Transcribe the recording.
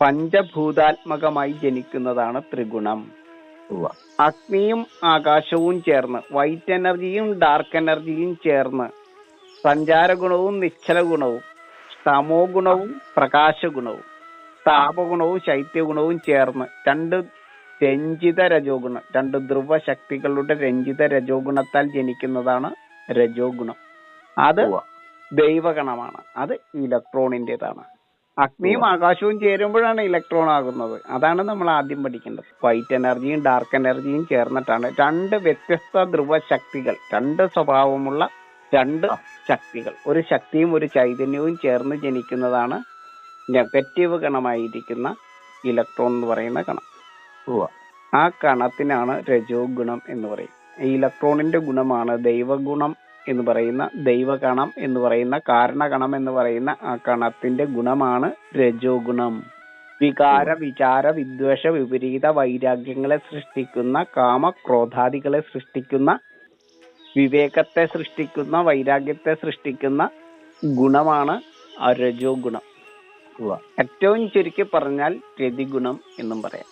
പഞ്ചഭൂതാത്മകമായി ജനിക്കുന്നതാണ് ത്രിഗുണം. അഗ്നിയും ആകാശവും ചേർന്ന് വൈറ്റ് എനർജിയും ഡാർക്ക് എനർജിയും ചേർന്ന് സഞ്ചാര ഗുണവും നിശ്ചല ഗുണവും തമോ ഗുണവും പ്രകാശ ഗുണവും താപഗുണവും ശൈത്യഗുണവും ചേർന്ന് രണ്ട് രഞ്ജിത രജോ ഗുണം രണ്ട് ധ്രുവ ശക്തികളുടെ രഞ്ജിത രജോ ഗുണത്താൽ ജനിക്കുന്നതാണ് രജോ ഗുണം അത് ദൈവഗണമാണ്. അത് ഇലക്ട്രോണിന്റേതാണ്. അഗ്നിയും ആകാശവും ചേരുമ്പോഴാണ് ഇലക്ട്രോൺ ആകുന്നത്. അതാണ് നമ്മൾ ആദ്യം പഠിക്കേണ്ടത്. വൈറ്റ് എനർജിയും ഡാർക്ക് എനർജിയും ചേർന്നിട്ടാണ് രണ്ട് വ്യത്യസ്ത ധ്രുവ ശക്തികൾ രണ്ട് സ്വഭാവമുള്ള രണ്ട് ശക്തികൾ. ഒരു ശക്തിയും ഒരു ചൈതന്യവും ചേർന്ന് ജനിക്കുന്നതാണ് നെഗറ്റീവ് ഗണമായിരിക്കുന്ന ഇലക്ട്രോൺ എന്ന് പറയുന്ന കണം. ആ കണത്തിനാണ് രജോ ഗുണം എന്ന് പറയും. ഈ ഇലക്ട്രോണിന്റെ ഗുണമാണ് ദൈവഗുണം എന്ന് പറയുന്ന ദൈവകണം എന്ന് പറയുന്ന കാരണകണം എന്ന് പറയുന്ന ആ കണത്തിന്റെ ഗുണമാണ് രജോ ഗുണം വികാര വിചാര വിദ്വേഷ വിപരീത വൈരാഗ്യങ്ങളെ സൃഷ്ടിക്കുന്ന കാമ ക്രോധാദികളെ സൃഷ്ടിക്കുന്ന വിവേകത്തെ സൃഷ്ടിക്കുന്ന വൈരാഗ്യത്തെ സൃഷ്ടിക്കുന്ന ഗുണമാണ് ആ രജോ ഗുണം ഏറ്റവും ചുരുക്കി പറഞ്ഞാൽ രതിഗുണം എന്നും പറയാം.